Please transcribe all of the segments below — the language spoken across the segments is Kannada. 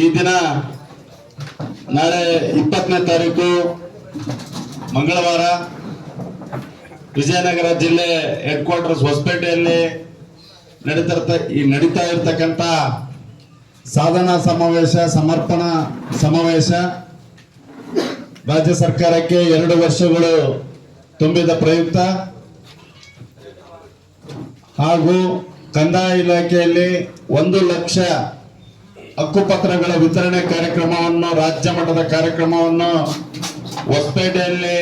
ಈ ದಿನ ನಾಳೆ ಇಪ್ಪತ್ತನೇ ತಾರೀಕು ಮಂಗಳವಾರ ವಿಜಯನಗರ ಜಿಲ್ಲೆ ಹೆಡ್ ಕ್ವಾರ್ಟರ್ಸ್ ಹೊಸಪೇಟೆಯಲ್ಲಿ ನಡೀತಾ ಈ ನಡೀತಾ ಇರತಕ್ಕಂಥ ಸಾಧನಾ ಸಮಾವೇಶ, ಸಮರ್ಪಣಾ ಸಮಾವೇಶ ರಾಜ್ಯ ಸರ್ಕಾರಕ್ಕೆ ಎರಡು ವರ್ಷಗಳು ತುಂಬಿದ ಪ್ರಯುಕ್ತ. ಹಾಗೂ ಕಂದಾಯ ಇಲಾಖೆಯಲ್ಲಿ ಒಂದು ಲಕ್ಷ ಹಕ್ಕುಪತ್ರಗಳ ವಿತರಣೆ ಕಾರ್ಯಕ್ರಮವನ್ನು, ರಾಜ್ಯ ಮಟ್ಟದ ಕಾರ್ಯಕ್ರಮವನ್ನು ಹೊಸಪೇಟೆಯಲ್ಲಿ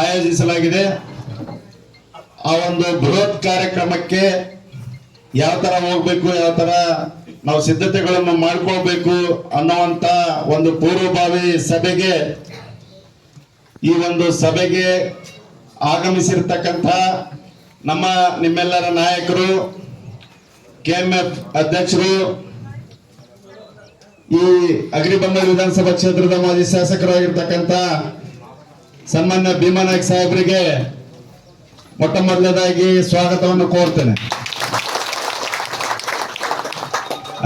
ಆಯೋಜಿಸಲಾಗಿದೆ. ಆ ಒಂದು ಬೃಹತ್ ಕಾರ್ಯಕ್ರಮಕ್ಕೆ ಯಾವ ತರ ಹೋಗ್ಬೇಕು, ಯಾವ ತರ ನಾವು ಸಿದ್ಧತೆಗಳನ್ನು ಮಾಡ್ಕೊಳ್ಬೇಕು ಅನ್ನುವಂತ ಒಂದು ಪೂರ್ವಭಾವಿ ಸಭೆಗೆ, ಈ ಒಂದು ಸಭೆಗೆ ಆಗಮಿಸಿರ್ತಕ್ಕಂಥ ನಮ್ಮ ನಿಮ್ಮೆಲ್ಲರ ನಾಯಕರು ಕೆಎಂಎಫ್ ಅಧ್ಯಕ್ಷರು ಈ ಅಗ್ರಿಬೊಮ್ಮೆ ವಿಧಾನಸಭಾ ಕ್ಷೇತ್ರದ ಮಾಜಿ ಶಾಸಕರಾಗಿರ್ತಕ್ಕಂಥ ಸನ್ಮಾನ್ಯ ಭೀಮಾನಾಯಕ್ ಸಾಹೇಬರಿಗೆ ಮೊಟ್ಟ ಮೊದಲನೇದಾಗಿ ಸ್ವಾಗತವನ್ನು ಕೋರ್ತೇನೆ.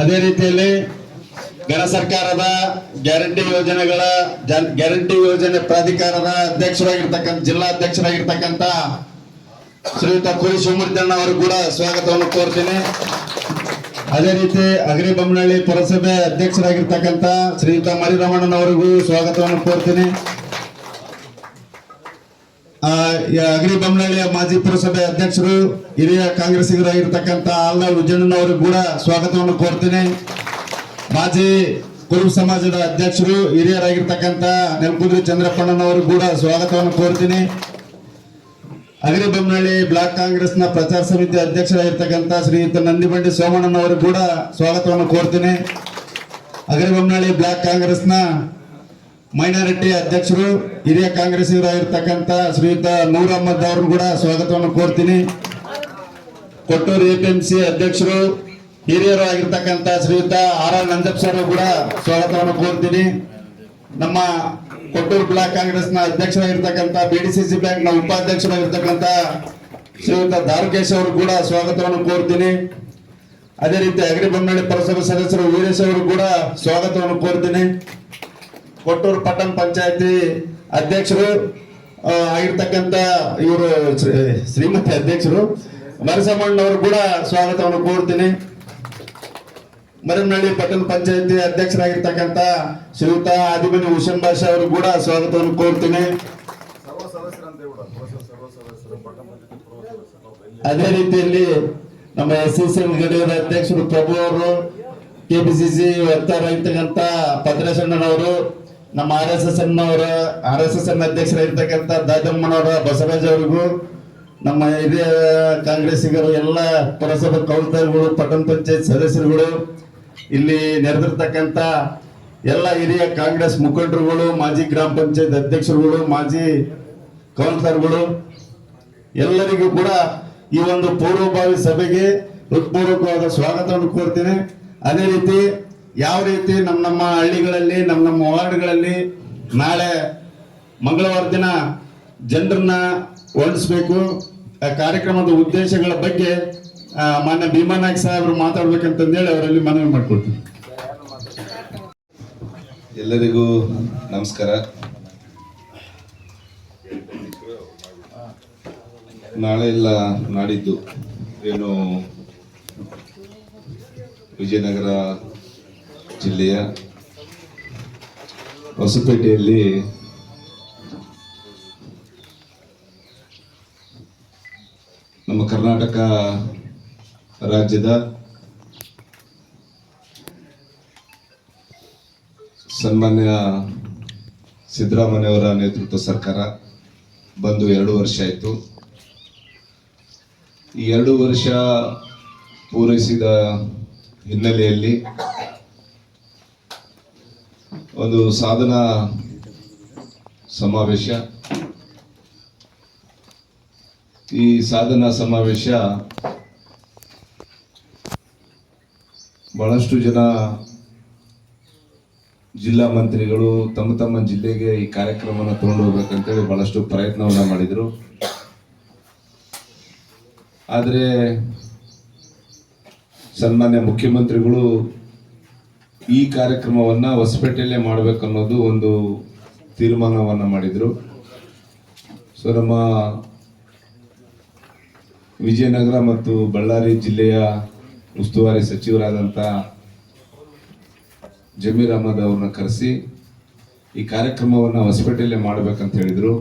ಅದೇ ರೀತಿಯಲ್ಲಿ ಗಣ ಸರ್ಕಾರದ ಗ್ಯಾರಂಟಿ ಯೋಜನೆಗಳ ಗ್ಯಾರಂಟಿ ಯೋಜನೆ ಪ್ರಾಧಿಕಾರದ ಅಧ್ಯಕ್ಷರಾಗಿರ್ತಕ್ಕಂಥ, ಜಿಲ್ಲಾ ಅಧ್ಯಕ್ಷರಾಗಿರ್ತಕ್ಕಂಥ ಶ್ರೀಯುತ ಕುರಿ ಶಿವಮೂರ್ತಿಯಣ್ಣ ಅವರು ಕೂಡ ಸ್ವಾಗತವನ್ನು ಕೋರ್ತೇನೆ. ಅದೇ ರೀತಿ ಅಗ್ರಿ ಬೊಮ್ಮನಹಳ್ಳಿ ಪುರಸಭೆ ಅಧ್ಯಕ್ಷರಾಗಿರ್ತಕ್ಕಂಥ ಶ್ರೀಯುತ ಮರಿರಮಣ್ಣನವರಿಗೂ ಸ್ವಾಗತವನ್ನು ಕೋರ್ತೀನಿ. ಅಗ್ರಿ ಬೊಮ್ಮನಹಳ್ಳಿಯ ಮಾಜಿ ಪುರಸಭೆ ಅಧ್ಯಕ್ಷರು, ಹಿರಿಯ ಕಾಂಗ್ರೆಸ್ಸಿಗರಾಗಿರ್ತಕ್ಕಂಥ ಆಲ್ನಾಳ್ ವಿಜಯಣ್ಣನವರಿಗೂ ಕೂಡ ಸ್ವಾಗತವನ್ನು ಕೋರ್ತೀನಿ. ಮಾಜಿ ಕುರುಬ ಸಮಾಜದ ಅಧ್ಯಕ್ಷರು, ಹಿರಿಯರಾಗಿರ್ತಕ್ಕಂಥ ನೆಲಕುದ್ರಿ ಚಂದ್ರಪ್ಪಣ್ಣನವರು ಕೂಡ ಸ್ವಾಗತವನ್ನು ಕೋರ್ತೀನಿ. ಅಗ್ರಿಬೊಮ್ಮನಹಳ್ಳಿ ಬ್ಲಾಕ್ ಕಾಂಗ್ರೆಸ್ನ ಪ್ರಚಾರ ಸಮಿತಿ ಅಧ್ಯಕ್ಷರಾಗಿರ್ತಕ್ಕಂಥ ಶ್ರೀಯುತ ನಂದಿಬಂಡಿ ಸೋಮಣ್ಣನವರು ಕೂಡ ಸ್ವಾಗತವನ್ನು ಕೋರ್ತೀನಿ. ಅಗ್ರಿಬೊಮ್ಮನಹಳ್ಳಿ ಬ್ಲಾಕ್ ಕಾಂಗ್ರೆಸ್ನ ಮೈನಾರಿಟಿ ಅಧ್ಯಕ್ಷರು, ಹಿರಿಯ ಕಾಂಗ್ರೆಸ್ಸಿಗರಾಗಿರ್ತಕ್ಕಂಥ ಶ್ರೀಯುತ ನೂರ್ ಅಹಮದ್ ಕೂಡ ಸ್ವಾಗತವನ್ನು ಕೋರ್ತೀನಿ. ಕೊಟ್ಟೂರು ಎಪಿಎಂಸಿ ಅಧ್ಯಕ್ಷರು, ಹಿರಿಯರು ಆಗಿರ್ತಕ್ಕಂಥ ಶ್ರೀಯುತ ಆರ್ ಆರ್ ನಂಜಪ್ಪ ಸರ್ ಕೂಡ ಸ್ವಾಗತವನ್ನು ಕೋರ್ತೀನಿ. ನಮ್ಮ ಕೊಟ್ಟೂರು ಬ್ಲಾಕ್ ಕಾಂಗ್ರೆಸ್ನ ಅಧ್ಯಕ್ಷರಾಗಿರ್ತಕ್ಕಂಥ ಬಿಡಿಸಿಸಿ ಬ್ಯಾಂಕ್ನ ಉಪಾಧ್ಯಕ್ಷರಾಗಿರ್ತಕ್ಕಂಥ ಶ್ರೀಯುತ ದಾರುಕೇಶ್ ಅವರು ಕೂಡ ಸ್ವಾಗತವನ್ನು ಕೋರ್ತೀನಿ. ಅದೇ ರೀತಿ ಅಗ್ರಿಬೊಮ್ಮನಹಳ್ಳಿ ಪುರಸಭೆ ಸದಸ್ಯರು ವೀರೇಶ್ ಅವರು ಕೂಡ ಸ್ವಾಗತವನ್ನು ಕೋರ್ತೀನಿ. ಕೊಟ್ಟೂರು ಪಟ್ಟಣ ಪಂಚಾಯತಿ ಅಧ್ಯಕ್ಷರು ಆಗಿರ್ತಕ್ಕಂಥ ಇವರು ಶ್ರೀಮತಿ ಅಧ್ಯಕ್ಷರು ನರಸಮ್ಮಣ್ಣವರು ಕೂಡ ಸ್ವಾಗತವನ್ನು ಕೋರ್ತೀನಿ. ಮರನಹಳ್ಳಿ ಪಟ್ಟಣ ಪಂಚಾಯತಿ ಅಧ್ಯಕ್ಷರಾಗಿರ್ತಕ್ಕಂಥ ಶ್ರೀಯುತ ಆದಿಬನಿ ಹುಸೇನ್ ಬಾಷಾ ಅವರು ಕೂಡ ಸ್ವಾಗತವನ್ನು ಕೋರ್ತೀನಿ. ಅದೇ ರೀತಿಯಲ್ಲಿ ನಮ್ಮ ಎಸ್ ಎಸ್ ಎಂ ಘಟಕದ ಅಧ್ಯಕ್ಷರು ಪ್ರಭು ಅವರು, ಕೆಪಿಸಿಸಿ ವಕ್ತಾರಾಗಿರ್ತಕ್ಕಂಥ ಭದ್ರೇಶಣ್ಣನವರು ನಮ್ಮ ಆರ್ ಎಸ್ ಎಸ್ ಅವರ ಆರ್ ಎಸ್ ಎಸ್ ಎನ್ ಅಧ್ಯಕ್ಷರಾಗಿರ್ತಕ್ಕಂಥ ದಾದಮ್ಮನವರ ಬಸವರಾಜ್ ಅವರಿಗೂ, ನಮ್ಮ ಹಿರಿಯ ಕಾಂಗ್ರೆಸ್ಸಿಗರು ಎಲ್ಲ ಪುರಸಭಾ ಕೌನ್ಸಿಲರ್ಗಳು, ಪಟ್ಟಣ ಪಂಚಾಯತ್ ಸದಸ್ಯರುಗಳು ಇಲ್ಲಿ ನೆರೆದಿರ್ತಕ್ಕಂಥ ಎಲ್ಲ ಹಿರಿಯ ಕಾಂಗ್ರೆಸ್ ಮುಖಂಡರುಗಳು, ಮಾಜಿ ಗ್ರಾಮ ಪಂಚಾಯತ್ ಅಧ್ಯಕ್ಷರುಗಳು, ಮಾಜಿ ಕೌನ್ಸಿಲರ್ಗಳು, ಎಲ್ಲರಿಗೂ ಕೂಡ ಈ ಒಂದು ಪೂರ್ವಭಾವಿ ಸಭೆಗೆ ಹೃತ್ಪೂರ್ವಕವಾದ ಸ್ವಾಗತವನ್ನು ಕೋರ್ತೀನಿ. ಅದೇ ರೀತಿ ಯಾವ ರೀತಿ ನಮ್ಮ ನಮ್ಮ ಹಳ್ಳಿಗಳಲ್ಲಿ, ನಮ್ಮ ನಮ್ಮ ವಾರ್ಡ್ಗಳಲ್ಲಿ ನಾಳೆ ಮಂಗಳವಾರ ದಿನ ಜನರನ್ನ ಹೊರಡಿಸ್ಬೇಕು ಆ ಕಾರ್ಯಕ್ರಮದ ಉದ್ದೇಶಗಳ ಬಗ್ಗೆ ಮಾನ್ಯ ಭೀಮಾನಾಯಕ್ ಸಾಹೇಬರು ಮಾತಾಡ್ಬೇಕಂತಂದೇಳಿ ಅವರಲ್ಲಿ ಮನವಿ ಮಾಡ್ಕೊಳ್ತೀನಿ ಎಲ್ಲರಿಗೂ ನಮಸ್ಕಾರ. ನಾಳೆ ಇಲ್ಲ ನಾಡಿದ್ದು ಏನು ವಿಜಯನಗರ ಜಿಲ್ಲೆಯ ಹೊಸಪೇಟೆಯಲ್ಲಿ ನಮ್ಮ ಕರ್ನಾಟಕ ರಾಜ್ಯದ ಸನ್ಮಾನ್ಯ ಸಿದ್ದರಾಮಯ್ಯವರ ನೇತೃತ್ವ ಸರ್ಕಾರ ಬಂದು ಎರಡು ವರ್ಷ ಆಯಿತು. ಈ ಎರಡು ವರ್ಷ ಪೂರೈಸಿದ ಹಿನ್ನೆಲೆಯಲ್ಲಿ ಒಂದು ಸಾಧನ ಸಮಾವೇಶ. ಈ ಸಾಧನಾ ಸಮಾವೇಶ ಬಹಳಷ್ಟು ಜನ ಜಿಲ್ಲಾ ಮಂತ್ರಿಗಳು ತಮ್ಮ ತಮ್ಮ ಜಿಲ್ಲೆಗೆ ಈ ಕಾರ್ಯಕ್ರಮನ ತಗೊಂಡು ಹೋಗ್ಬೇಕಂತೇಳಿ ಬಹಳಷ್ಟು ಪ್ರಯತ್ನವನ್ನ ಮಾಡಿದ್ರು. ಆದರೆ ಸನ್ಮಾನ್ಯ ಮುಖ್ಯಮಂತ್ರಿಗಳು ಈ ಕಾರ್ಯಕ್ರಮವನ್ನ ಹೊಸಪೇಟೆಯಲ್ಲೇ ಮಾಡಬೇಕನ್ನೋದು ಒಂದು ತೀರ್ಮಾನವನ್ನು ಮಾಡಿದ್ರು. ಸೊ ನಮ್ಮ ವಿಜಯನಗರ ಮತ್ತು ಬಳ್ಳಾರಿ ಜಿಲ್ಲೆಯ ಉಸ್ತುವಾರಿ ಸಚಿವರಾದಂಥ ಜಮೀರ್ ಅಹಮದ್ ಅವ್ರನ್ನ ಕರೆಸಿ ಈ ಕಾರ್ಯಕ್ರಮವನ್ನು ಹೊಸಪೇಟೆಯಲ್ಲೇ ಮಾಡಬೇಕಂತ ಹೇಳಿದರು.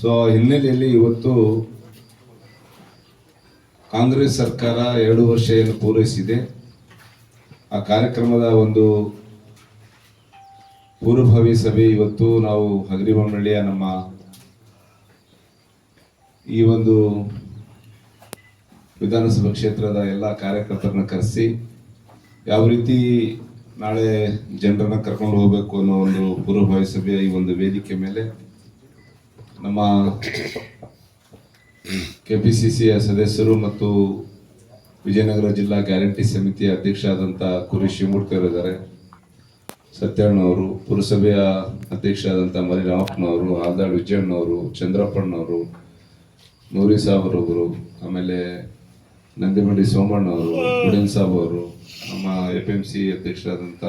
ಸೊ ಹಿನ್ನೆಲೆಯಲ್ಲಿ ಇವತ್ತು ಕಾಂಗ್ರೆಸ್ ಸರ್ಕಾರ ಎರಡು ವರ್ಷ ಏನು ಪೂರೈಸಿದೆ. ಆ ಕಾರ್ಯಕ್ರಮದ ಒಂದು ಪೂರ್ವಭಾವಿ ಸಭೆ ಇವತ್ತು ನಾವು ಹಗರಿಬೊಮ್ಮಳ್ಳಿಯ ನಮ್ಮ ಈ ಒಂದು ವಿಧಾನಸಭಾ ಕ್ಷೇತ್ರದ ಎಲ್ಲ ಕಾರ್ಯಕರ್ತರನ್ನ ಕರೆಸಿ ಯಾವ ರೀತಿ ನಾಳೆ ಜನರನ್ನ ಕರ್ಕೊಂಡು ಹೋಗಬೇಕು ಅನ್ನೋ ಒಂದು ಪೂರ್ವಭಾವಿ ಸಭೆಯ ಈ ಒಂದು ವೇದಿಕೆ ಮೇಲೆ ನಮ್ಮ ಕೆ ಪಿ ಸಿ ಸಿಯ ಸದಸ್ಯರು ಮತ್ತು ವಿಜಯನಗರ ಜಿಲ್ಲಾ ಗ್ಯಾರಂಟಿ ಸಮಿತಿಯ ಅಧ್ಯಕ್ಷ ಆದಂಥ ಕುರಿ ಶಿವಮೂರ್ತಿ ಅವರಿದ್ದಾರೆ ಸತ್ಯಣ್ಣವರು ಪುರಸಭೆಯ ಅಧ್ಯಕ್ಷ ಆದಂಥ ಮರಿ ರಾಮಪ್ಪನವರು ವಿಜಯಣ್ಣವರು, ಚಂದ್ರಪ್ಪಣ್ಣವರು, ನೂರಿ ಸಾಬರವರು, ಆಮೇಲೆ ನಂದಿಮಂಡಿ ಸೋಮಣ್ಣವರು ಗುಡಿನ್ ಸಾಬ್ ಅವರು, ನಮ್ಮ ಎಫ್ ಎಂ ಸಿ ಅಧ್ಯಕ್ಷರಾದಂಥ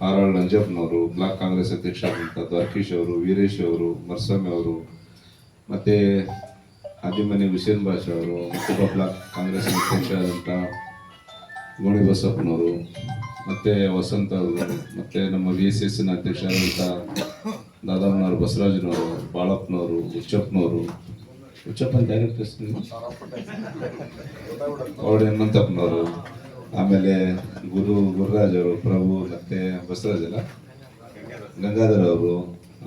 ಹಾರಾಳ್ ನಂಜಪ್ಪನವರು ಬ್ಲಾಕ್ ಕಾಂಗ್ರೆಸ್ ಅಧ್ಯಕ್ಷ ಆದಂಥ ದ್ವಾರಕೀಶ್ ಅವರು, ವೀರೇಶ್ ಅವರು ಮರ್ಸ್ವಾಮಿ ಅವರು, ಮತ್ತು ಆದಿಮನಿ ಹುಸೇನ್ ಭಾಷ ಅವರು, ಮತ್ತೊಬ್ಬ ಬ್ಲಾಕ್ ಕಾಂಗ್ರೆಸ್ ಅಧ್ಯಕ್ಷರಾದಂಥ ಗೋಣಿ ಬಸಪ್ಪನವರು, ಮತ್ತು ವಸಂತ ಅವರು, ಮತ್ತು ನಮ್ಮ ವಿ ಎಸ್ ಎಸ್ ಅಧ್ಯಕ್ಷರಾದಂಥ ದಾದಾಮನವರು, ಬಸವರಾಜನವರು, ಬಾಳಪ್ಪನವರು, ಹುಚ್ಚಪ್ಪನವರು ಹುಚ್ಚಪ್ಪ ಅಂತ ಅವ್ರು ಹನುಮಂತಪ್ಪನವರು ಆಮೇಲೆ ಗುರು ಗುರುರಾಜ್ ಅವರು, ಪ್ರಭು ಮತ್ತೆ ಬಸವರಾಜ್ ಅಲ್ಲ ಗಂಗಾಧರ್ ಅವರು,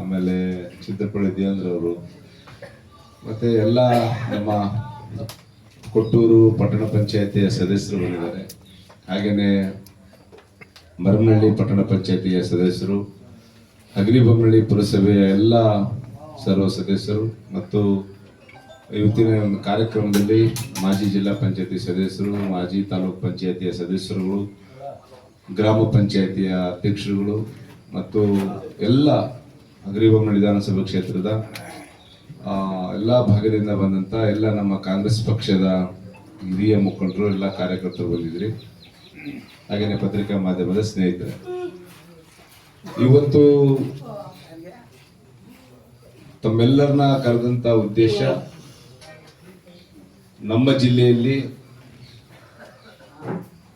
ಆಮೇಲೆ ಚಿತ್ರಪಳ್ಳಿ ದೇವೇಂದ್ರ ಅವರು. ಮತ್ತೆ ಎಲ್ಲ ನಮ್ಮ ಕೊಟ್ಟೂರು ಪಟ್ಟಣ ಪಂಚಾಯತಿಯ ಸದಸ್ಯರು ಬಂದಿದ್ದಾರೆ ಹಾಗೆಯೇ ಮರಮನಹಳ್ಳಿ ಪಟ್ಟಣ ಪಂಚಾಯತಿಯ ಸದಸ್ಯರು ಅಗ್ನಿಬೊಮ್ಮನಹಳ್ಳಿ ಪುರಸಭೆಯ ಎಲ್ಲ ಸರ್ವ ಸದಸ್ಯರು ಮತ್ತು ಇವತ್ತಿನ ಒಂದು ಕಾರ್ಯಕ್ರಮದಲ್ಲಿ ಮಾಜಿ ಜಿಲ್ಲಾ ಪಂಚಾಯತಿ ಸದಸ್ಯರು, ಮಾಜಿ ತಾಲೂಕ್ ಪಂಚಾಯತಿಯ ಸದಸ್ಯರುಗಳು, ಗ್ರಾಮ ಪಂಚಾಯತಿಯ ಅಧ್ಯಕ್ಷರುಗಳು ಮತ್ತು ಎಲ್ಲ ಹಗರಿಬೊಮ್ಮನಹಳ್ಳಿ ವಿಧಾನಸಭಾ ಕ್ಷೇತ್ರದ ಎಲ್ಲ ಭಾಗದಿಂದ ಬಂದಂತ ಎಲ್ಲ ನಮ್ಮ ಕಾಂಗ್ರೆಸ್ ಪಕ್ಷದ ಹಿರಿಯ ಮುಖಂಡರು, ಎಲ್ಲ ಕಾರ್ಯಕರ್ತರು ಬಂದಿದ್ರಿ. ಹಾಗೆಯೇ ಪತ್ರಿಕಾ ಮಾಧ್ಯಮದ ಸ್ನೇಹಿತರೆ. ಇವತ್ತು ತಮ್ಮೆಲ್ಲರನ್ನ ಕರೆದಂತ ಉದ್ದೇಶ ನಮ್ಮ ಜಿಲ್ಲೆಯಲ್ಲಿ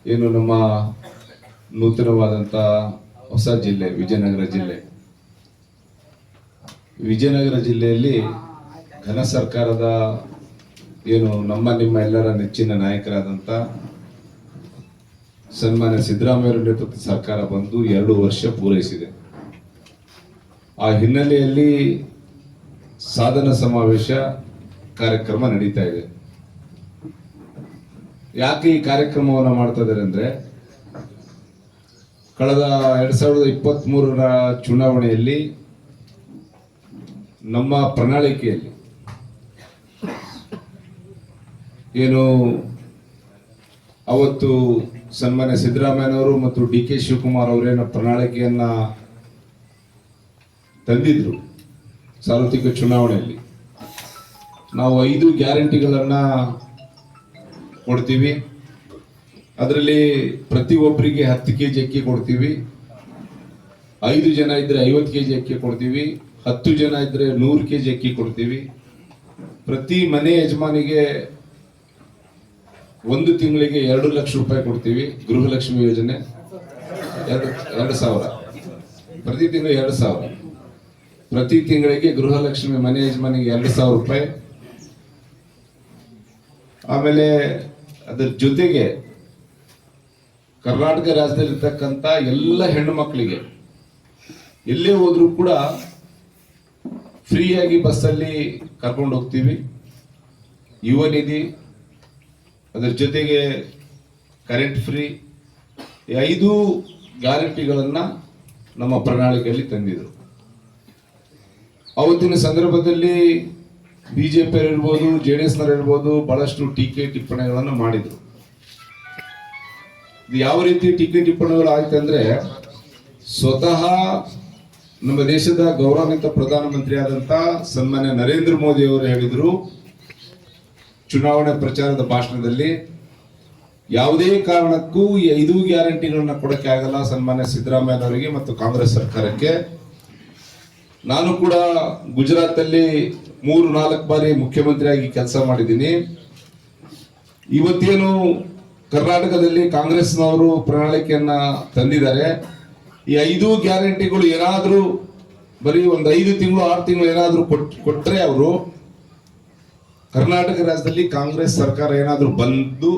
ಏನು ನಮ್ಮ ನೂತನವಾದಂತ ಹೊಸ ಜಿಲ್ಲೆ, ವಿಜಯನಗರ ಜಿಲ್ಲೆ. ವಿಜಯನಗರ ಜಿಲ್ಲೆಯಲ್ಲಿ ಘನ ಸರ್ಕಾರದ ಏನು ನಮ್ಮ ನಿಮ್ಮ ಎಲ್ಲರ ನೆಚ್ಚಿನ ನಾಯಕರಾದಂತ ಸನ್ಮಾನ್ಯ ಸಿದ್ದರಾಮಯ್ಯ ನೇತೃತ್ವದ ಸರ್ಕಾರ ಬಂದು ಎರಡು ವರ್ಷ ಪೂರೈಸಿದೆ. ಆ ಹಿನ್ನೆಲೆಯಲ್ಲಿ ಸಾಧನ ಸಮಾವೇಶ ಕಾರ್ಯಕ್ರಮ ನಡೀತಾ ಇದೆ. ಯಾಕೆ ಈ ಕಾರ್ಯಕ್ರಮವನ್ನು ಮಾಡ್ತಾ ಇದ್ದಾರೆ ಅಂದ್ರೆ ಕಳೆದ ಎರಡು ಸಾವಿರದ ಇಪ್ಪತ್ತ್ಮೂರರ ಚುನಾವಣೆಯಲ್ಲಿ ನಮ್ಮ ಪ್ರಣಾಳಿಕೆಯಲ್ಲಿ ಏನು ಅವತ್ತು ಸನ್ಮಾನ್ಯ ಸಿದ್ದರಾಮಯ್ಯನವರು ಮತ್ತು ಡಿ ಕೆ ಶಿವಕುಮಾರ್ ಅವರೇನ ಪ್ರಣಾಳಿಕೆಯನ್ನ ತಂದಿದ್ರು ಸಾರ್ವತ್ರಿಕ ಚುನಾವಣೆಯಲ್ಲಿ. ನಾವು ಐದು ಗ್ಯಾರಂಟಿಗಳನ್ನ ಕೊಡ್ತೀವಿ. ಅದರಲ್ಲಿ ಪ್ರತಿಯೊಬ್ಬರಿಗೆ ಹತ್ತು ಕೆ ಜಿ ಅಕ್ಕಿ ಕೊಡ್ತೀವಿ. ಐದು ಜನ ಇದ್ರೆ ಐವತ್ತು ಕೆ ಜಿ ಅಕ್ಕಿ ಕೊಡ್ತೀವಿ. ಹತ್ತು ಜನ ಇದ್ರೆ ನೂರು ಕೆ ಜಿ ಅಕ್ಕಿ ಕೊಡ್ತೀವಿ. ಪ್ರತಿ ಮನೆ ಯಜಮಾನಿಗೆ ಒಂದು ತಿಂಗಳಿಗೆ ಎರಡು ಲಕ್ಷ ರೂಪಾಯಿ ಕೊಡ್ತೀವಿ, ಗೃಹಲಕ್ಷ್ಮಿ ಯೋಜನೆ. ಎರಡು ಎರಡು ಸಾವಿರ. ಪ್ರತಿ ತಿಂಗಳು ಎರಡು ಸಾವಿರ. ಪ್ರತಿ ತಿಂಗಳಿಗೆ ಗೃಹಲಕ್ಷ್ಮಿ ಮನೆ ಯಜಮಾನಿಗೆ ಎರಡು ಸಾವಿರ ರೂಪಾಯಿ. ಆಮೇಲೆ ಅದರ ಜೊತೆಗೆ ಕರ್ನಾಟಕ ರಾಜ್ಯದಲ್ಲಿರ್ತಕ್ಕಂಥ ಎಲ್ಲ ಹೆಣ್ಣು ಮಕ್ಕಳಿಗೆ ಎಲ್ಲೇ ಹೋದ್ರೂ ಕೂಡ ಫ್ರೀಯಾಗಿ ಬಸ್ಸಲ್ಲಿ ಕರ್ಕೊಂಡು ಹೋಗ್ತೀವಿ. ಯುವ ನಿಧಿ, ಅದರ ಜೊತೆಗೆ ಕರೆಂಟ್ ಫ್ರೀ ಐದು ಗ್ಯಾರಂಟಿಗಳನ್ನು ನಮ್ಮ ಪ್ರಣಾಳಿಕೆಯಲ್ಲಿ ತಂದಿದ್ರು. ಅವತ್ತಿನ ಸಂದರ್ಭದಲ್ಲಿ ಬಿಜೆಪಿ ಇರ್ಬೋದು ಜೆ ಡಿ ಇರ್ಬೋದು, ಬಹಳಷ್ಟು ಟೀಕೆ ಟಿಪ್ಪಣಿಗಳನ್ನು ಮಾಡಿದ್ರು. ಯಾವ ರೀತಿ ಟೀಕೆ ಟಿಪ್ಪಣಿಗಳು ಆಯ್ತು ಅಂದ್ರೆ, ಸ್ವತಃ ನಮ್ಮ ದೇಶದ ಗೌರವಾನ್ವಿತ ಪ್ರಧಾನಮಂತ್ರಿ ಆದಂತ ಸನ್ಮಾನ್ಯ ನರೇಂದ್ರ ಮೋದಿ ಅವರು ಹೇಳಿದರು, ಚುನಾವಣೆ ಪ್ರಚಾರದ ಭಾಷಣದಲ್ಲಿ, ಯಾವುದೇ ಕಾರಣಕ್ಕೂ ಐದು ಗ್ಯಾರಂಟಿಗಳನ್ನ ಕೊಡಕ್ಕೆ ಆಗಲ್ಲ ಸನ್ಮಾನ್ಯ ಸಿದ್ದರಾಮಯ್ಯನವರಿಗೆ ಮತ್ತು ಕಾಂಗ್ರೆಸ್ ಸರ್ಕಾರಕ್ಕೆ. ನಾನು ಕೂಡ ಗುಜರಾತ್ ಅಲ್ಲಿ ಮೂರು, ನಾಲ್ಕು ಬಾರಿ ಮುಖ್ಯಮಂತ್ರಿಯಾಗಿ ಕೆಲಸ ಮಾಡಿದ್ದೀನಿ. ಇವತ್ತೇನು ಕರ್ನಾಟಕದಲ್ಲಿ ಕಾಂಗ್ರೆಸ್ನವರು ಪ್ರಣಾಳಿಕೆಯನ್ನ ತಂದಿದ್ದಾರೆ. ಈ ಐದು ಗ್ಯಾರಂಟಿಗಳು ಏನಾದರೂ, ಬರೀ ಒಂದು ಐದು ತಿಂಗಳು, ಆರು ತಿಂಗಳು ಏನಾದರೂ ಕೊಟ್ ಕೊಟ್ಟರೆ ಅವರು, ಕರ್ನಾಟಕ ರಾಜ್ಯದಲ್ಲಿ ಕಾಂಗ್ರೆಸ್ ಸರ್ಕಾರ ಏನಾದರೂ ಬಂದು,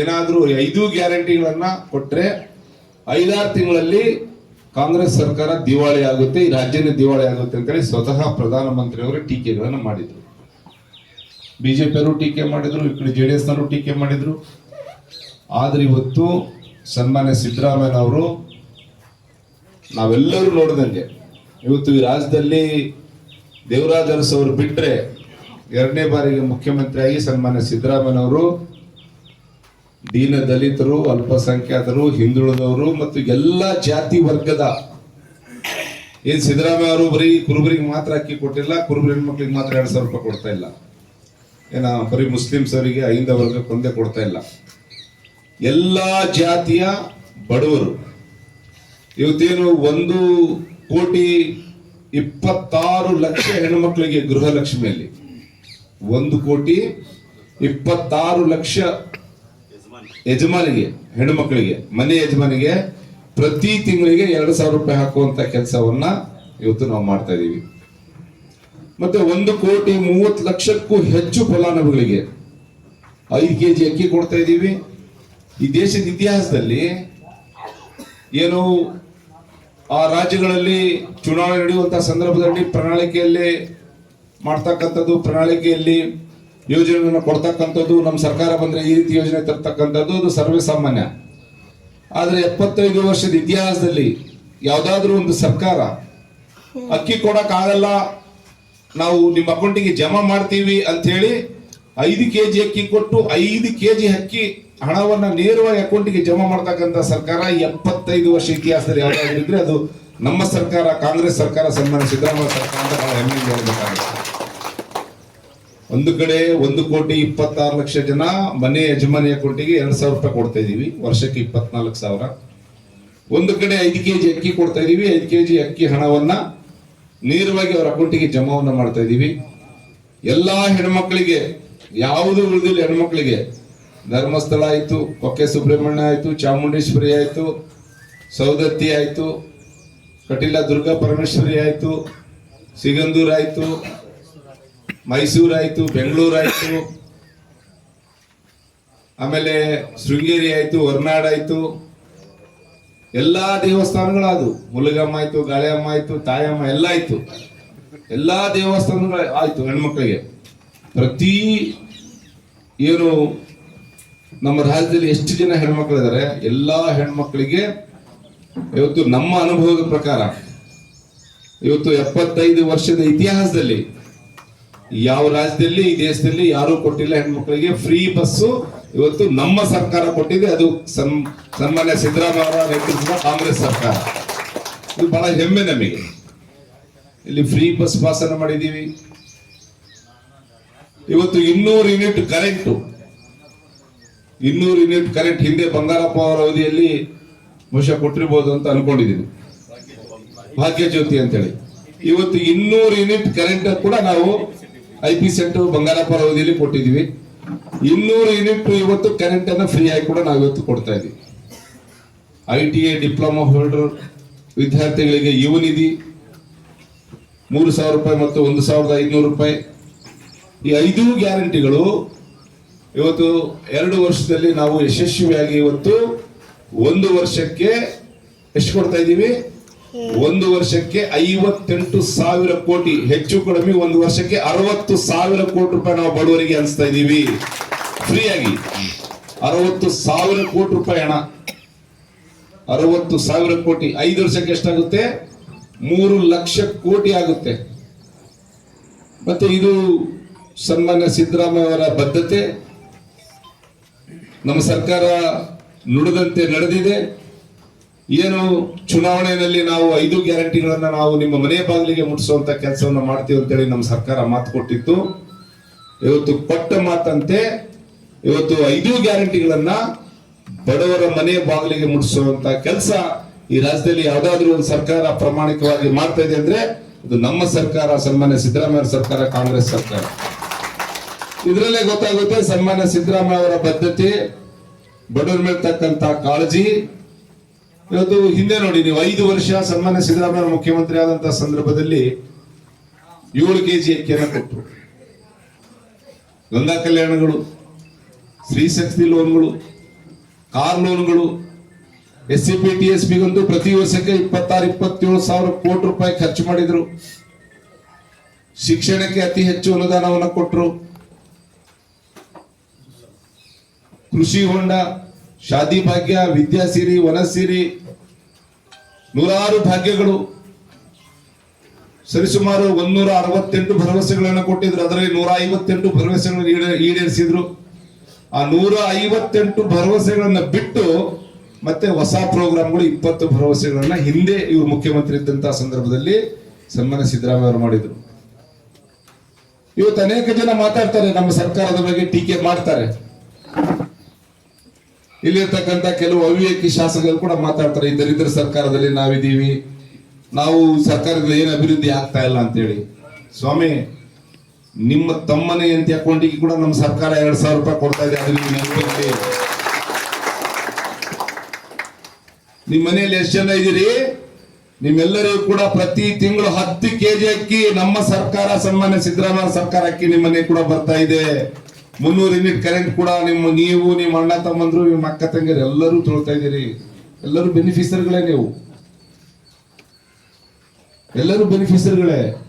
ಏನಾದರೂ ಐದು ಗ್ಯಾರಂಟಿಗಳನ್ನು ಕೊಟ್ಟರೆ ಐದಾರು ತಿಂಗಳಲ್ಲಿ ಕಾಂಗ್ರೆಸ್ ಸರ್ಕಾರ ದಿವಾಳಿ ಆಗುತ್ತೆ, ಈ ರಾಜ್ಯನೇ ದಿವಾಳಿ ಆಗುತ್ತೆ ಅಂತೇಳಿ ಸ್ವತಃ ಪ್ರಧಾನಮಂತ್ರಿಯವರು ಟೀಕೆಗಳನ್ನು ಮಾಡಿದ್ರು. ಬಿಜೆಪಿಯವರು ಟೀಕೆ ಮಾಡಿದ್ರು, ಈ ಕಡೆ ಜೆ ಡಿ ಎಸ್ನವರು ಟೀಕೆ ಮಾಡಿದ್ರು. ಆದ್ರೆ ಇವತ್ತು ಸನ್ಮಾನ್ಯ ಸಿದ್ದರಾಮಯ್ಯನವರು ನಾವೆಲ್ಲರೂ ನೋಡಿದಂಗೆ, ಇವತ್ತು ಈ ರಾಜ್ಯದಲ್ಲಿ ದೇವರಾಜ ಅವರು ಬಿಟ್ಟರೆ ಎರಡನೇ ಬಾರಿಗೆ ಮುಖ್ಯಮಂತ್ರಿಯಾಗಿ ಸನ್ಮಾನ್ಯ ಸಿದ್ದರಾಮಯ್ಯನವರು ದೀನ ದಲಿತರು, ಅಲ್ಪಸಂಖ್ಯಾತರು, ಹಿಂದುಳಿದವರು ಮತ್ತು ಎಲ್ಲ ಜಾತಿ ವರ್ಗದ. ಏನ್ ಸಿದ್ದರಾಮಯ್ಯ ಅವರು ಬರೀ ಕುರುಬರಿಗೆ ಮಾತ್ರ ಅಕ್ಕಿ ಕೊಟ್ಟಿಲ್ಲ, ಕುರುಬರಿ ಹೆಣ್ಮಕ್ಳಿಗೆ ಮಾತ್ರ ಎರಡು ಸಾವಿರ ರೂಪಾಯಿ ಕೊಡ್ತಾ ಇಲ್ಲ. ಏನ, ಬರೀ ಮುಸ್ಲಿಮ್ಸ್ ಅವರಿಗೆ ಐದ ವರ್ಗಕ್ಕೆ ಒಂದೇ ಕೊಡ್ತಾ ಇಲ್ಲ. ಎಲ್ಲಾ ಜಾತಿಯ ಬಡವರು. ಇವತ್ತೇನು ಒಂದು ಕೋಟಿ ಇಪ್ಪತ್ತಾರು ಲಕ್ಷ ಹೆಣ್ಮಕ್ಳಿಗೆ ಗೃಹಲಕ್ಷ್ಮಿಯಲ್ಲಿ. ಒಂದು ಕೋಟಿ ಇಪ್ಪತ್ತಾರು ಲಕ್ಷ ಯಜಮಾನಿಗೆ ಹೆಣ್ಣು ಮಕ್ಕಳಿಗೆ ಮನೆ ಯಜಮಾನಿಗೆ ಪ್ರತಿ ತಿಂಗಳಿಗೆ ಎರಡು ಸಾವಿರ ರೂಪಾಯಿ ಹಾಕುವಂತ ಕೆಲಸವನ್ನ ಇವತ್ತು ನಾವು ಮಾಡ್ತಾ ಇದ್ದೀವಿ ಮತ್ತೆ ಒಂದು ಕೋಟಿ ಮೂವತ್ತು ಲಕ್ಷಕ್ಕೂ ಹೆಚ್ಚು ಫಲಾನುಭವಿಗಳಿಗೆ ಐದು ಕೆ ಜಿ ಅಕ್ಕಿ ಕೊಡ್ತಾ ಇದ್ದೀವಿ ಈ ದೇಶದ ಇತಿಹಾಸದಲ್ಲಿ ಏನು ಆ ರಾಜ್ಯಗಳಲ್ಲಿ ಚುನಾವಣೆ ನಡೆಯುವಂತಹ ಸಂದರ್ಭದಲ್ಲಿ ಪ್ರಣಾಳಿಕೆಯಲ್ಲಿ ಮಾಡ್ತಕ್ಕಂಥದ್ದು, ಪ್ರಣಾಳಿಕೆಯಲ್ಲಿ ಯೋಜನೆಗಳನ್ನು ಕೊಡ್ತಕ್ಕಂಥದ್ದು, ನಮ್ಮ ಸರ್ಕಾರ ಬಂದ್ರೆ ಈ ರೀತಿ ಯೋಜನೆ ತರ್ತಕ್ಕಂಥದ್ದು, ಅದು ಸರ್ವೇ ಸಾಮಾನ್ಯ. ಆದ್ರೆ ಎಪ್ಪತ್ತೈದು ವರ್ಷದ ಇತಿಹಾಸದಲ್ಲಿ ಯಾವುದಾದ್ರೂ ಒಂದು ಸರ್ಕಾರ ಅಕ್ಕಿ ಕೊಡಕ್ ಆಗಲ್ಲ, ನಾವು ನಿಮ್ಮ ಅಕೌಂಟಿಗೆ ಜಮಾ ಮಾಡ್ತೀವಿ ಅಂತ ಹೇಳಿ ಐದು ಕೆಜಿ ಅಕ್ಕಿ ಕೊಟ್ಟು ಐದು ಕೆಜಿ ಅಕ್ಕಿ ಹಣವನ್ನ ನೇರವಾಗಿ ಅಕೌಂಟಿಗೆ ಜಮಾ ಮಾಡ್ತಕ್ಕಂಥ ಸರ್ಕಾರ ಎಪ್ಪತ್ತೈದು ವರ್ಷ ಇತಿಹಾಸದಲ್ಲಿ ಯಾವ್ದಾದ್ರು ಇದ್ರೆ ಅದು ನಮ್ಮ ಸರ್ಕಾರ, ಕಾಂಗ್ರೆಸ್ ಸರ್ಕಾರ ಸನ್ಮಾನ ಸಿದ್ದರಾಮಯ್ಯ ಸರ್ಕಾರ ಅಂತ ಬಹಳ ಹೇಳ್ಬೇಕಾಗುತ್ತೆ. ಒಂದು ಕಡೆ ಒಂದು ಕೋಟಿ ಇಪ್ಪತ್ತಾರು ಲಕ್ಷ ಜನ, ಮನೆ ಯಜಮಾನಿ ಅಕೌಂಟಿಗೆ ಎರಡು ಸಾವಿರ ರೂಪಾಯಿ ಕೊಡ್ತಾ ಇದೀವಿ, ವರ್ಷಕ್ಕೆ ಇಪ್ಪತ್ನಾಲ್ಕು ಸಾವಿರ. ಒಂದು ಕಡೆ ಐದು ಕೆ ಜಿ ಅಕ್ಕಿ ಕೊಡ್ತಾ ಇದೀವಿ, ಐದು ಕೆಜಿ ಅಕ್ಕಿ ಹಣವನ್ನ ನೇರವಾಗಿ ಅವರ ಅಕೌಂಟಿಗೆ ಜಮಾವನ್ನ ಮಾಡ್ತಾ ಇದೀವಿ. ಎಲ್ಲಾ ಹೆಣ್ಮಕ್ಳಿಗೆ, ಯಾವುದು ಉಳಿದಿಲ್ಲ ಹೆಣ್ಮಕ್ಳಿಗೆ, ಧರ್ಮಸ್ಥಳ ಆಯಿತು, ಕೊಕ್ಕೆ ಸುಬ್ರಹ್ಮಣ್ಯ ಆಯಿತು, ಚಾಮುಂಡೇಶ್ವರಿ ಆಯಿತು ಸೌದತ್ತಿ ಆಯಿತು, ಕಟೀಲ ದುರ್ಗಾ ಪರಮೇಶ್ವರಿ ಆಯಿತು, ಸಿಗಂದೂರ್ ಆಯ್ತು ಮೈಸೂರು ಆಯ್ತು ಬೆಂಗಳೂರು ಆಯ್ತು ಆಮೇಲೆ ಶೃಂಗೇರಿ ಆಯ್ತು ಹೊರನಾಡ್ ಎಲ್ಲ ಎಲ್ಲಾ ದೇವಸ್ಥಾನಗಳಾದು ಮುಲಗಮ್ಮ ಆಯಿತು ಗಾಳಿಯಮ್ಮ ಆಯಿತು ತಾಯಮ್ಮ ಎಲ್ಲ ಆಯಿತು. ಎಲ್ಲಾ ದೇವಸ್ಥಾನಗಳು ಆಯ್ತು ಹೆಣ್ಮಕ್ಳಿಗೆ. ಪ್ರತಿ ಏನು ನಮ್ಮ ರಾಜ್ಯದಲ್ಲಿ ಎಷ್ಟು ಜನ ಹೆಣ್ಮಕ್ಳಿದ್ದಾರೆ, ಎಲ್ಲಾ ಹೆಣ್ಮಕ್ಳಿಗೆ ಇವತ್ತು ನಮ್ಮ ಅನುಭವದ ಪ್ರಕಾರ, ಇವತ್ತು ಎಪ್ಪತ್ತೈದು ವರ್ಷದ ಇತಿಹಾಸದಲ್ಲಿ ಯಾವ ರಾಜ್ಯದಲ್ಲಿ, ಈ ದೇಶದಲ್ಲಿ ಯಾರು ಕೊಟ್ಟಿಲ್ಲ ಹೆಣ್ಮಕ್ಳಿಗೆ. ಫ್ರೀ ಬಸ್ಸು ಇವತ್ತು ನಮ್ಮ ಸರ್ಕಾರ ಕೊಟ್ಟಿದೆ. ಅದು ಸನ್ ಸನ್ಮಾನ್ಯ ಸಿದ್ದರಾಮಯ್ಯ ನೇತೃತ್ವದ ಕಾಂಗ್ರೆಸ್ ಸರ್ಕಾರ. ಇದು ಬಹಳ ಹೆಮ್ಮೆ ನಮಗೆ. ಇಲ್ಲಿ ಫ್ರೀ ಬಸ್ ಪಾಸ್ ಅನ್ನು ಮಾಡಿದೀವಿ ಇವತ್ತು ಇನ್ನೂರು ಯೂನಿಟ್ ಕರೆಂಟು ಇನ್ನೂರು ಯೂನಿಟ್ ಕರೆಂಟ್ ಹಿಂದೆ ಬಂಗಾರಪ್ಪ ಅವರ ಅವಧಿಯಲ್ಲಿ ಬಹುಶಃ ಕೊಟ್ಟಿರ್ಬೋದು ಅಂತ ಅನ್ಕೊಂಡಿದ್ದೀನಿ. ಭಾಗ್ಯ ಜ್ಯೋತಿ ಅಂತೇಳಿ. ಇವತ್ತು ಇನ್ನೂರು ಯೂನಿಟ್ ಕರೆಂಟ್ ಕೂಡ ನಾವು ಐ ಪಿ ಸೆಟ್ ಬಂಗಾರಪುರ ಅವಧಿಯಲ್ಲಿ ಕೊಟ್ಟಿದ್ದೀವಿ. ಇನ್ನೂರು ಯೂನಿಟ್ ಇವತ್ತು ಕರೆಂಟ್ ಅನ್ನು ಫ್ರೀ ಆಗಿ ಕೂಡ ನಾವು ಇವತ್ತು ಕೊಡ್ತಾ ಇದ್ದೀವಿ I T I diploma holder ವಿದ್ಯಾರ್ಥಿಗಳಿಗೆ ಯುವ ನಿಧಿ, ಮೂರು ಸಾವಿರ ರೂಪಾಯಿ ಮತ್ತು ಒಂದು ಸಾವಿರದ ಐದುನೂರು ರೂಪಾಯಿ. ಈ ಐದು ಗ್ಯಾರಂಟಿಗಳು ಇವತ್ತು ಎರಡು ವರ್ಷದಲ್ಲಿ ನಾವು ಯಶಸ್ವಿಯಾಗಿ ಇವತ್ತು ಒಂದು ವರ್ಷಕ್ಕೆ ಎಷ್ಟು ಕೊಡ್ತಾ ಇದ್ದೀವಿ ಒಂದು ವರ್ಷಕ್ಕೆ ಐವತ್ತೆಂಟು ಸಾವಿರ ಕೋಟಿ, ಹೆಚ್ಚು ಕಡಿಮೆ ಒಂದು ವರ್ಷಕ್ಕೆ ಅರವತ್ತು ಸಾವಿರ ಕೋಟಿ ರೂಪಾಯಿ ನಾವು ಬಡವರಿಗೆ ಹಂಚ್ತಾ ಇದ್ದೀವಿ. ಫ್ರೀಯಾಗಿ. ಅರವತ್ತು ಸಾವಿರ ಕೋಟಿ ರೂಪಾಯಿ ಹಣ. ಅರವತ್ತು ಸಾವಿರ ಕೋಟಿ. ಐದು ವರ್ಷಕ್ಕೆ ಎಷ್ಟಾಗುತ್ತೆ? ಮೂರು ಲಕ್ಷ ಕೋಟಿ ಆಗುತ್ತೆ. ಮತ್ತೆ ಇದು ಸನ್ಮಾನ್ಯ ಸಿದ್ದರಾಮಯ್ಯ ಅವರ ಬದ್ಧತೆ. ನಮ್ಮ ಸರ್ಕಾರ ನುಡಿದಂತೆ ನಡೆದಿದೆ. ಏನು ಚುನಾವಣೆಯಲ್ಲಿ ನಾವು ಐದು ಗ್ಯಾರಂಟಿಗಳನ್ನ ನಾವು ನಿಮ್ಮ ಮನೆ ಬಾಗಿಲಿಗೆ ಮುಟ್ಟಿಸುವಂತ ಕೆಲಸವನ್ನ ಮಾಡ್ತೀವಿ ಅಂತೇಳಿ ನಮ್ಮ ಸರ್ಕಾರ ಮಾತು ಕೊಟ್ಟಿತ್ತು. ಇವತ್ತು ಕೊಟ್ಟ ಮಾತಂತೆ ಇವತ್ತು ಐದು ಗ್ಯಾರಂಟಿಗಳನ್ನ ಬಡವರ ಮನೆ ಬಾಗಿಲಿಗೆ ಮುಟ್ಟಿಸುವಂತ ಕೆಲಸ ಈ ರಾಜ್ಯದಲ್ಲಿ ಯಾವ್ದಾದ್ರು ಒಂದು ಸರ್ಕಾರ ಪ್ರಾಮಾಣಿಕವಾಗಿ ಮಾಡ್ತಾ ಇದೆ ಅಂದ್ರೆ ಇದು ನಮ್ಮ ಸರ್ಕಾರ, ಸನ್ಮಾನ್ಯ ಸಿದ್ದರಾಮಯ್ಯ ಸರ್ಕಾರ, ಕಾಂಗ್ರೆಸ್ ಸರ್ಕಾರ. ಇದರಲ್ಲೇ ಗೊತ್ತಾಗುತ್ತೆ ಸನ್ಮಾನ್ಯ ಸಿದ್ದರಾಮಯ್ಯ ಅವರ ಬದ್ಧತೆ, ಬಡವರ ಮೇಲೆ ತಕ್ಕಂತ ಕಾಳಜಿ ಇವತ್ತು ಹಿಂದೆ ನೋಡಿ, ನೀವು ಐದು ವರ್ಷ ಸನ್ಮಾನ್ಯ ಸಿದ್ದರಾಮಯ್ಯ ಮುಖ್ಯಮಂತ್ರಿ ಆದಂತ ಸಂದರ್ಭದಲ್ಲಿ ಏಳು ಕೆಜಿ ಅಕ್ಕಿಯನ್ನು ಕೊಟ್ಟರು. ಗಂಗಾ ಕಲ್ಯಾಣಗಳು, ಸ್ತ್ರೀ ಶಕ್ತಿ ಲೋನ್ಗಳು, ಕಾರ್ ಲೋನ್ಗಳು, S C P, T S ಪಿಗಂತೂ ಪ್ರತಿ ವರ್ಷಕ್ಕೆ ಇಪ್ಪತ್ತಾರು, ಇಪ್ಪತ್ತೇಳು ಸಾವಿರ ಕೋಟಿ ರೂಪಾಯಿ ಖರ್ಚು ಮಾಡಿದ್ರು. ಶಿಕ್ಷಣಕ್ಕೆ ಅತಿ ಹೆಚ್ಚು ಅನುದಾನವನ್ನು ಕೊಟ್ಟರು ಕೃಷಿ ಹೊಂಡ ಶಾದಿ ಭಾಗ್ಯ ವಿದ್ಯಾಸಿರಿ ವನಸಿರಿ ನೂರಾರು ಭಾಗ್ಯಗಳು. ಸರಿಸುಮಾರು ಒಂದೂರ ಅರವತ್ತೆಂಟು ಭರವಸೆಗಳನ್ನು ಕೊಟ್ಟಿದ್ರು. ಅದರಲ್ಲಿ ನೂರ ಐವತ್ತೆಂಟು ಭರವಸೆಗಳನ್ನು ಈಡೇ- ಈಡೇರಿಸಿದ್ರು. ಆ ನೂರ ಐವತ್ತೆಂಟು ಭರವಸೆಗಳನ್ನ ಬಿಟ್ಟು ಮತ್ತೆ ಹೊಸ ಪ್ರೋಗ್ರಾಮ್ಗಳು ಇಪ್ಪತ್ತು ಭರವಸೆಗಳನ್ನ ಹಿಂದೆ ಇವರು ಮುಖ್ಯಮಂತ್ರಿ ಇದ್ದಂತಹ ಸಂದರ್ಭದಲ್ಲಿ ಸನ್ಮಾನ ಸಿದ್ದರಾಮಯ್ಯ ಅವರು ಮಾಡಿದ್ರು. ಇವತ್ತು ಅನೇಕ ಜನ ಮಾತಾಡ್ತಾರೆ, ನಮ್ಮ ಸರ್ಕಾರದ ಬಗ್ಗೆ ಟೀಕೆ ಮಾಡ್ತಾರೆ. ಇಲ್ಲಿರ್ತಕ್ಕಂಥ ಕೆಲವು ಅವಿವೇಕಿ ಶಾಸಕರು ಕೂಡ ಮಾತಾಡ್ತಾರೆ, ಈ ದರಿದ್ರ ಸರ್ಕಾರದಲ್ಲಿ ನಾವಿದ್ದೀವಿ. ನಾವು ಸರ್ಕಾರದಲ್ಲಿ ಏನು ಅಭಿವೃದ್ಧಿ ಆಗ್ತಾ ಇಲ್ಲ ಅಂತೇಳಿ. ಸ್ವಾಮಿ, ನಿಮ್ಮ ತಮ್ಮನೆ ಅಂತ ಅಕೌಂಟಿಗೆ ಕೂಡ ನಮ್ಮ ಸರ್ಕಾರ ಎರಡ್ ಸಾವಿರ ರೂಪಾಯಿ ಕೊಡ್ತಾ ಇದೆ ಅದು ನಿಮ್ಮ ನಿಮ್ ಮನೆಯಲ್ಲಿ ಎಷ್ಟು ಜನ ಇದ್ದೀರಿ? ನಿಮ್ಮೆಲ್ಲರಿಗೂ ಕೂಡ ಪ್ರತಿ ತಿಂಗಳು ಹತ್ತು ಕೆಜಿ ಅಕ್ಕಿ ನಮ್ಮ ಸರ್ಕಾರ, ಸನ್ಮಾನ್ಯ ಸಿದ್ದರಾಮಯ್ಯ ಸರ್ಕಾರ ಅಕ್ಕಿ ನಿಮ್ಮನೆ ಕೂಡ ಬರ್ತಾ ಇದೆ. ಮುನ್ನೂರು ಯೂನಿಟ್ ಕರೆಂಟ್ ಕೂಡ ನಿಮ್ಮ ನೀವು, ನಿಮ್ಮ ಅಣ್ಣ ತಮ್ಮಂದ್ರು, ನಿಮ್ಮ ಅಕ್ಕ ತಂಗಿಯರು ಎಲ್ಲರೂ ತೊಳ್ತಾ ಇದ್ದೀರಿ. ಎಲ್ಲರೂ ಬೆನಿಫಿಸರ್ಗಳೇ ನೀವು. ಎಲ್ಲರೂ ಬೆನಿಫಿಷರಿಗಳೇ